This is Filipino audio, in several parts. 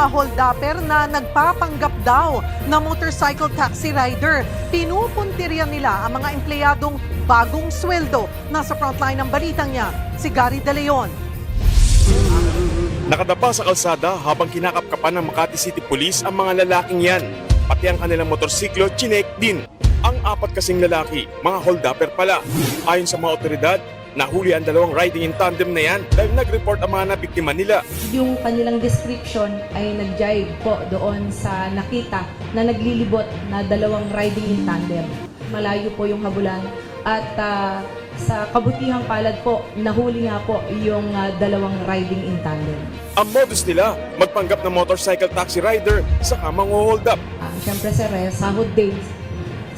mga holdupper na nagpapanggap daw na motorcycle taxi rider. Pinupuntirya nila ang mga empleyadong bagong sweldo. Nasa frontline ng balitang niya, si Gary De Leon. Nakadapa sa kalsada habang kinakapkapan ng Makati City Police ang mga lalaking yan. Pati ang kanilang motorsiklo, chinek din. Ang apat kasing lalaki, mga hold-upper pala. Ayon sa mga otoridad, nahuli ang dalawang riding in tandem na yan dahil nag-report ang mga nabiktima nila. yung kanilang description ay nag-jive po doon sa nakita na naglilibot na dalawang riding in tandem. Malayo po yung habulan at ah, sa kabutihang palad po, nahuli nga po yung ah, dalawang riding in tandem. Ang modus nila, magpanggap ng motorcycle taxi rider sa kamang hold up. Ah, Siyempre sir, eh, sahod days.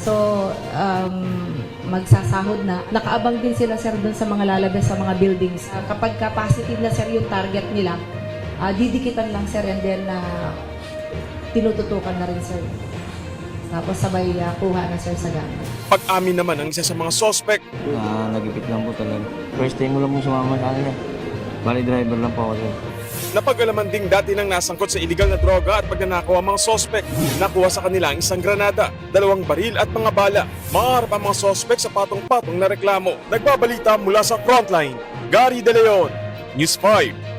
So, um, magsasahod na. Nakaabang din sila sir doon sa mga lalabas sa mga buildings. Ah, kapag ka positive na sir yung target nila, ah, didikitan lang sir and then ah, tinututukan na rin sir. Tapos sabay ah, kuha na sir sa gamit. Pag-amin naman ng isa sa mga suspect, Ah, nagipit lang po talaga. First time mo lang po sumama sa akin eh. Bali driver lang po ako sir. napag-alaman ding dati nang nasangkot sa illegal na droga at pagnanakaw ang mga suspect. Nakuha sa kanila ang isang granada, dalawang baril at mga bala. Maharap ang mga suspect sa patong-patong na reklamo. Nagbabalita mula sa frontline, Gary De Leon, News 5.